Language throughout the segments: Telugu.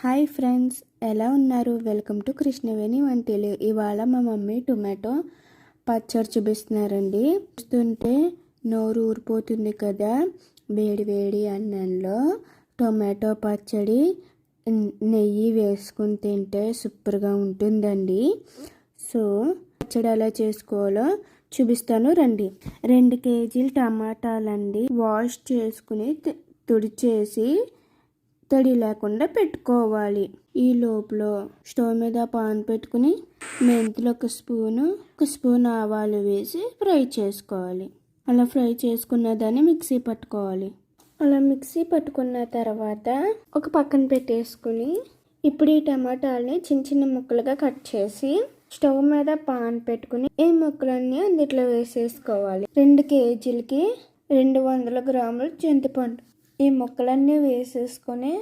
హాయ్ ఫ్రెండ్స్ ఎలా ఉన్నారు? వెల్కమ్ టు కృష్ణవేణి వంటలు. ఇవాళ మా మమ్మీ టొమాటో పచ్చడి చూపిస్తున్నారండి. చూస్తుంటే నోరు ఊరిపోతుంది కదా. వేడి వేడి అన్నంలో టొమాటో పచ్చడి నెయ్యి వేసుకుని తింటే సూపర్గా ఉంటుందండి. సో పచ్చడి ఎలా చేసుకోవాలో చూపిస్తాను రండి. రెండు కేజీలు టమాటాలండి. వాష్ చేసుకుని తుడిచేసి తడి లేకుండా పెట్టుకోవాలి. ఈ లోపల స్టవ్ మీద పాన్ పెట్టుకుని మెంతులు ఒక స్పూను ఒక స్పూన్ ఆవాలు వేసి ఫ్రై చేసుకోవాలి. అలా ఫ్రై చేసుకున్న దాన్ని మిక్సీ పట్టుకోవాలి. అలా మిక్సీ పట్టుకున్న తర్వాత ఒక పక్కన పెట్టేసుకుని ఇప్పుడు ఈ టమాటాలని చిన్న చిన్న ముక్కలుగా కట్ చేసి స్టవ్ మీద పాన్ పెట్టుకుని ఈ ముక్కలన్నీ అందిట్లో వేసేసుకోవాలి. రెండు కేజీలకి రెండు వందల గ్రాములు చింతపండు. ఈ ముక్కలన్నీ వేసేసుకొని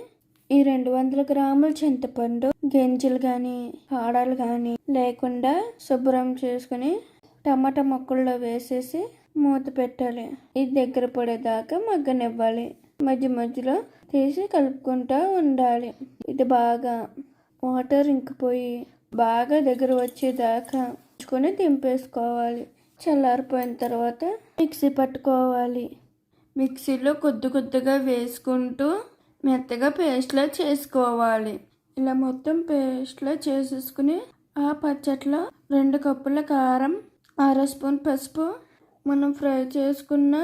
ఈ రెండు వందల గ్రాముల చింతపండు గింజలు కానీ ఆడాలు కానీ లేకుండా శుభ్రం చేసుకుని టమాటా ముక్కల్లో వేసేసి మూత పెట్టాలి. ఇది దగ్గర పడేదాకా మగ్గనివ్వాలి. మధ్య మధ్యలో తీసి కలుపుకుంటూ ఉండాలి. ఇది బాగా వాటర్ ఇంకిపోయి బాగా దగ్గర వచ్చేదాకా ఉంచుకొని దింపేసుకోవాలి. చల్లారిపోయిన తర్వాత మిక్సీ పట్టుకోవాలి. మిక్సీలో కొద్ది కొద్దిగా వేసుకుంటూ మెత్తగా పేస్ట్లా చేసుకోవాలి. ఇలా మొత్తం పేస్ట్లా చేసేసుకుని ఆ పచ్చట్లో రెండు కప్పుల కారం అర స్పూన్ పసుపు మనం ఫ్రై చేసుకున్న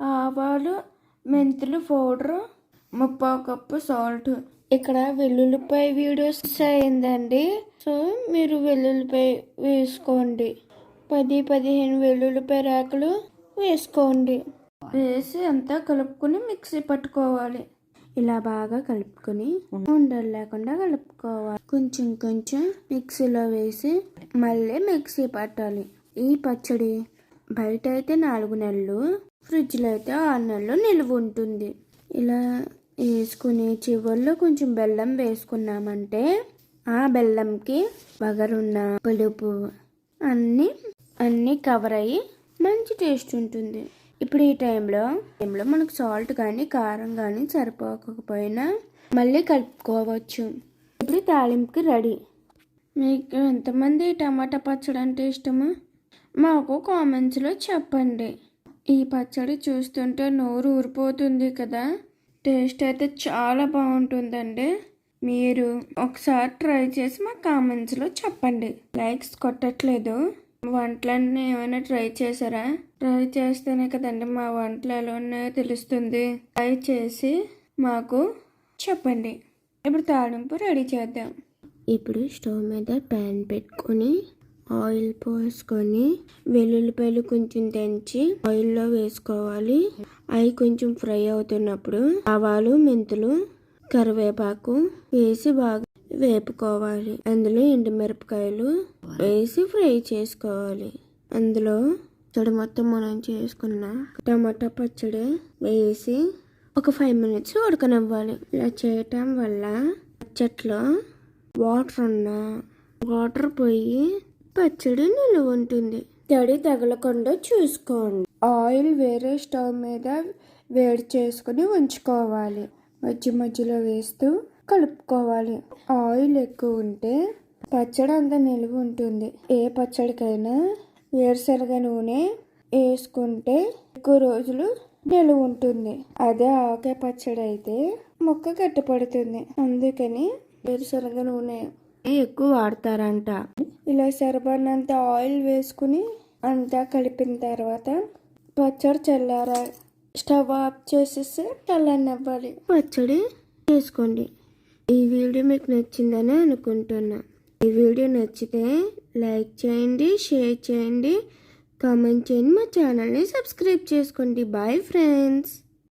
ఆవాలు మెంతులు పౌడరు ముప్పావు కప్పు సాల్ట్. ఇక్కడ వెల్లుల్లిపాయ వీడియోస్ అయిందండి. సో మీరు వెల్లుల్లిపాయ వేసుకోండి. పది పదిహేను వెల్లుల్లిపాయ రేకలు వేసుకోండి. వేసి అంతా కలుపుకొని మిక్సీ పట్టుకోవాలి. ఇలా బాగా కలుపుకొని ఉండలు లేకుండా కలుపుకోవాలి. కొంచెం కొంచెం మిక్సీలో వేసి మళ్ళీ మిక్సీ పట్టాలి. ఈ పచ్చడి బయట అయితే నాలుగు నెలలు ఫ్రిడ్జ్లో అయితే ఆరు నెలలు నిలువ ఉంటుంది. ఇలా వేసుకుని చివరిలో కొంచెం బెల్లం వేసుకున్నామంటే ఆ బెల్లంకి బగరున్న పులుపు అన్నీ అన్నీ కవర్ అయ్యి మంచి టేస్ట్ ఉంటుంది. ఇప్పుడు ఈ టైంలో టైంలో మనకు సాల్ట్ కానీ కారం కానీ సరిపోకపోయినా మళ్ళీ కలుపుకోవచ్చు. ఇప్పుడు తాలింపుకి రెడీ మీకు ఎంతమంది టమాటా పచ్చడి అంటే ఇష్టము? మాకు కామెంట్స్లో చెప్పండి. ఈ పచ్చడి చూస్తుంటే నోరు ఊరిపోతుంది కదా? టేస్ట్ అయితే చాలా బాగుంటుందండి. మీరు ఒకసారి ట్రై చేసి మా కామెంట్స్లో చెప్పండి. లైక్స్ కొట్టట్లేదు. వంటలన్నీ ఏమైనా ట్రై చేశారా? ట్రై చేస్తేనే కదండి మా వంటలు ఎలా ఉన్నాయో తెలుస్తుంది. ట్రై చేసి మాకు చెప్పండి. ఇప్పుడు తాడింపు రెడీ చేద్దాం. ఇప్పుడు స్టవ్ మీద ప్యాన్ పెట్టుకొని ఆయిల్ పోసుకొని వెల్లుల్లిపాయలు కొంచెం దంచి ఆయిల్లో వేసుకోవాలి. అవి కొంచెం ఫ్రై అవుతున్నప్పుడు ఆవాలు మెంతులు కరివేపాకు వేసి బాగా వేపుకోవాలి. అందులో ఎండుమిరపకాయలు వేసి ఫ్రై చేసుకోవాలి. అందులో పచ్చడి మొత్తం మనం చేసుకున్న టమాటా పచ్చడి వేసి ఒక ఫైవ్ మినిట్స్ ఉడకనివ్వాలి. ఇలా చేయటం వల్ల పచ్చట్లో వాటర్ ఉన్న వాటర్ పోయి పచ్చడి నిలువ ఉంటుంది. తడి తగలకుండా చూసుకోండి. ఆయిల్ వేరే స్టవ్ మీద వేడి చేసుకుని ఉంచుకోవాలి. మధ్య మధ్యలో వేస్తూ కలుపుకోవాలి. ఆయిల్ ఎక్కువ ఉంటే పచ్చడి అంత నిలువ ఉంటుంది. ఏ పచ్చడికైనా వేరుశనగ నూనె వేసుకుంటే ఎక్కువ రోజులు నిలువ ఉంటుంది. అదే ఆవకాయ పచ్చడి అయితే మొక్క గట్టిపడుతుంది. అందుకని వేరుశనగ నూనె ఎక్కువ వాడతారంట. ఇలా సరిపడినంత ఆయిల్ వేసుకుని అంతా కలిపిన తర్వాత పచ్చడి చల్లారా స్టవ్ ఆఫ్ చేసేసి చల్లనివ్వాలి పచ్చడి చేసుకోండి. ఈ వీడియో మీకు నచ్చిందని అనుకుంటున్నా. ఈ వీడియో నచ్చితే లైక్ చేయండి షేర్ చేయండి కామెంట్ చేయండి మా ఛానల్ని సబ్స్క్రైబ్ చేసుకోండి. Bye friends